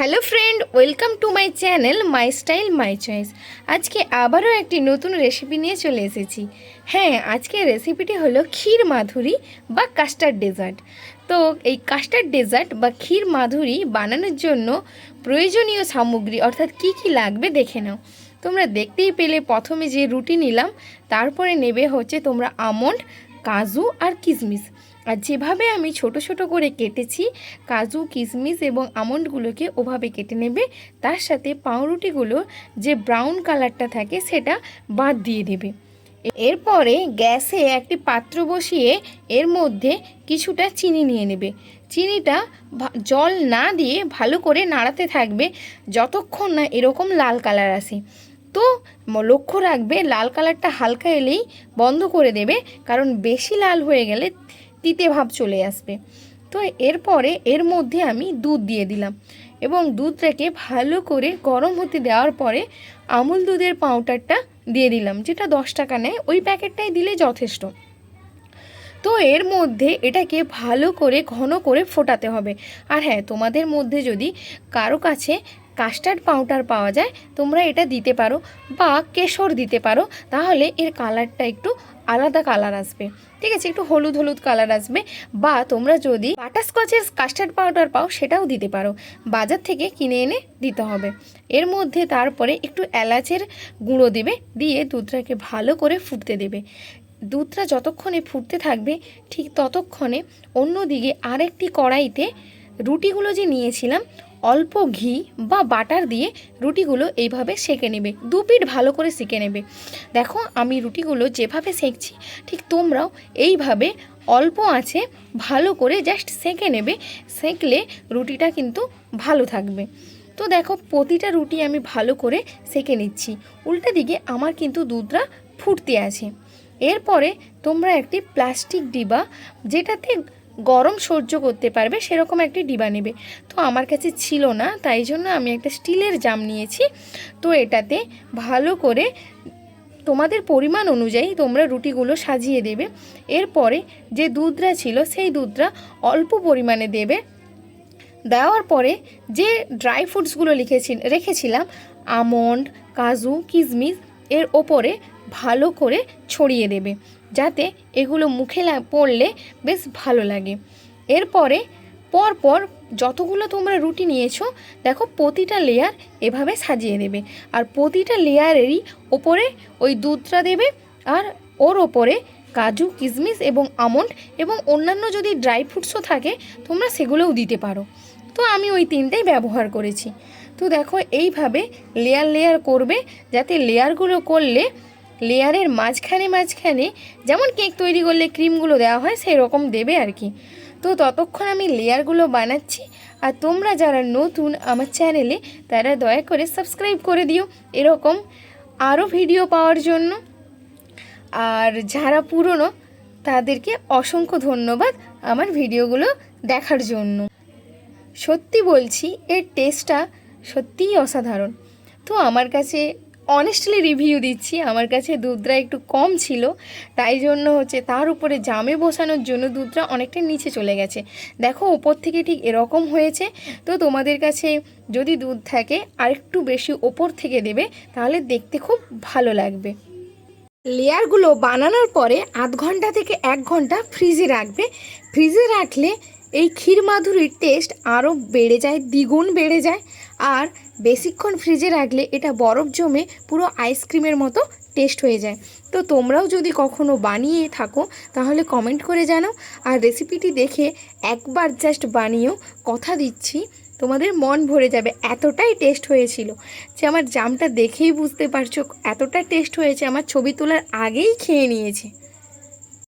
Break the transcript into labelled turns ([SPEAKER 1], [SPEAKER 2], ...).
[SPEAKER 1] Hello friend, welcome to my channel, my style, my choice. আজকে আবারও একটি নতুন রেসিপি নিয়ে চলে এসেছি। হ্যাঁ আজকে রেসিপিটি হলো ক্ষীর মাধুরী বা কাস্টার্ড ডেজার্ট। তো এই কাস্টার্ড ডেজার্ট বা ক্ষীর মাধুরী বানানোর জন্য প্রয়োজনীয় সামগ্রী, অর্থাৎ কি কি লাগবে দেখে নাও। তোমরা দেখতেই পেলে, প্রথমে যে রুটি নিলাম, তারপরে নেবে হচ্ছে তোমরা আমন্ড, কাজু আর কিশমিশ। আর যেভাবে আমি ছোট ছোট করে কেটেছি, কাজু কিশমিশ এবং আমন্ডগুলোকে ওভাবে কেটে নেবে, তার সাথে পাউরুটিগুলো যে ব্রাউন কালারটা থাকে সেটা বাদ দিয়ে দেবে। এরপরে গ্যাসে একটি পাত্র বসিয়ে এর মধ্যে কিছুটা চিনি নিয়ে নেবে। চিনিটা জল না দিয়ে ভালো করে নাড়াতে থাকবে যতক্ষণ না এরকম লাল কালার আসে। তো লক্ষ্য রাখবে লাল কালারটা হালকা এলেই বন্ধ করে দেবে, কারণ বেশি লাল হয়ে গেলে তিতে ভাব চলে আসবে। তো এরপরে এর মধ্যে আমি দুধ দিয়ে দিলাম এবং দুধটাকে ভালো করে গরম হতে দেওয়ার পরে আমুল দুধের পাউডারটা দিয়ে দিলাম, যেটা দশ টাকা নেয়। ওই প্যাকেটটাই দিলে যথেষ্ট। তো এর মধ্যে এটাকে ভালো করে ঘন করে ফোটাতে হবে। আর হ্যাঁ তোমাদের মধ্যে যদি কারও কাছে কাস্টার্ড পাউডার পাওয়া যায়, তোমরা এটা দিতে পারো বা কেশর দিতে পারো, তাহলে এর কালারটা একটু আলাদা কালার আসবে। ঠিক আছে? একটু হলুদ হলুদ কালার আসবে বা তোমরা যদি বাটারস্কচের কাস্টার্ড পাউডার পাও, সেটাও দিতে পারো। বাজার থেকে কিনে এনে দিতে হবে। এর মধ্যে তারপরে একটু এলাচের গুঁড়ো দেবে, দিয়ে দুধটাকে ভালো করে ফুটতে দেবে। দুধটা যতক্ষণে ফুটতে থাকবে, ঠিক ততক্ষণে অন্যদিকে আরেকটি কড়াইতে রুটিগুলো যে নিয়েছিলাম অল্প ঘি বা বাটার দিয়ে রুটিগুলো এইভাবে সেঁকে নেবে। দু পিঠ ভালো করে সেঁকে নেবে। দেখো, আমি রুটিগুলো যেভাবে সেঁকছি, ঠিক তোমরাও এইভাবে অল্প আছে ভালো করে জাস্ট সেঁকে নেবে। সেঁকলে রুটিটা কিন্তু ভালো থাকবে। তো দেখো, প্রতিটা রুটি আমি ভালো করে সেঁকে নিচ্ছি। উল্টা দিকে আমার কিন্তু দুধটা ফুটতে আছে। এরপরে তোমরা একটি প্লাস্টিক ডিবা যেটাতে গরম সহ্য করতে পারবে, সেরকম একটি ডিবা নেবে। তো আমার কাছে ছিল না, তাই জন্য আমি একটা স্টিলের জাম নিয়েছি। তো এটাতে ভালো করে তোমাদের পরিমাণ অনুযায়ী তোমরা রুটিগুলো সাজিয়ে দেবে। এরপরে যে দুধটা ছিল, সেই দুধটা অল্প পরিমাণে দেবে। দেওয়ার পরে যে ড্রাই ফ্রুটসগুলো লিখেছি, রেখেছিলাম, আমন্ড, কাজু কিশমিশ এর ওপরে ভালো করে ছড়িয়ে দেবে। যাতে এগুলো মুখে পড়লে বেশ ভালো লাগে। এরপরে, পরপর যতগুলো তোমরা রুটি নিয়েছো, দেখো প্রতিটা লেয়ার এভাবে সাজিয়ে দেবে। আর প্রতিটা লেয়ারেরই ওপরে ওই দুধটা দেবে, আর ওর ওপরে কাজু কিশমিশ এবং আমন্ড এবং অন্যান্য যদি ড্রাই ফ্রুটসও থাকে, তোমরা সেগুলোও দিতে পারো। তো আমি ওই তিনটেই ব্যবহার করেছি। তো দেখো এইভাবে লেয়ার লেয়ার করবে, যাতে লেয়ারগুলো করলে লেয়ারের মাঝখানে মাঝখানে যেমন কেক তৈরি করলে ক্রিমগুলো দেওয়া হয় সেই রকম দেবে আর কি। তো ততক্ষণ আমি লেয়ারগুলো বানাচ্ছি আর তোমরা যারা নতুন আমার চ্যানেলে, তারা দয়া করে সাবস্ক্রাইব করে দিও। এরকম আরও ভিডিও পাওয়ার জন্য। আর যারা পুরনো, তাদেরকে অসংখ্য ধন্যবাদ আমার ভিডিওগুলো দেখার জন্য। সত্যি বলছি, এর টেস্টটা সত্যিই অসাধারণ। তো আমার কাছে অনেস্টলি রিভিউ দিচ্ছি। আমার কাছে দুধটা একটু কম ছিল, তাই জন্য হচ্ছে তার উপরে জামে বসানোর জন্য দুধটা অনেকটা নিচে চলে গেছে। দেখো ওপর থেকে ঠিক এরকম হয়েছে। তো তোমাদের কাছে যদি দুধ থাকে আরেকটু বেশি ওপর থেকে দেবে, তাহলে দেখতে খুব ভালো লাগবে। লেয়ারগুলো বানানোর পরে আধ ঘণ্টা থেকে এক ঘণ্টা ফ্রিজে রাখবে। ফ্রিজে রাখলে এই ক্ষীর মাধুরীর টেস্ট আরও বেড়ে যায়, দ্বিগুণ বেড়ে যায়। আর বেশিক্ষণ ফ্রিজে রাখলে এটা বরফ জমে পুরো আইসক্রিমের মতো টেস্ট হয়ে যায়। তো তোমরাও যদি কখনো বানিয়ে থাকো, তাহলে কমেন্ট করে জানাও। আর রেসিপিটি দেখে একবার জাস্ট বানিয়েও কথা দিচ্ছি, তোমাদের মন ভরে যাবে, এতটাই টেস্ট হয়েছিল। যে আমার জামটা দেখেই বুঝতে পারছ, এতটা টেস্ট হয়েছে, আমার ছবি তোলার আগেই খেয়ে নিয়েছে।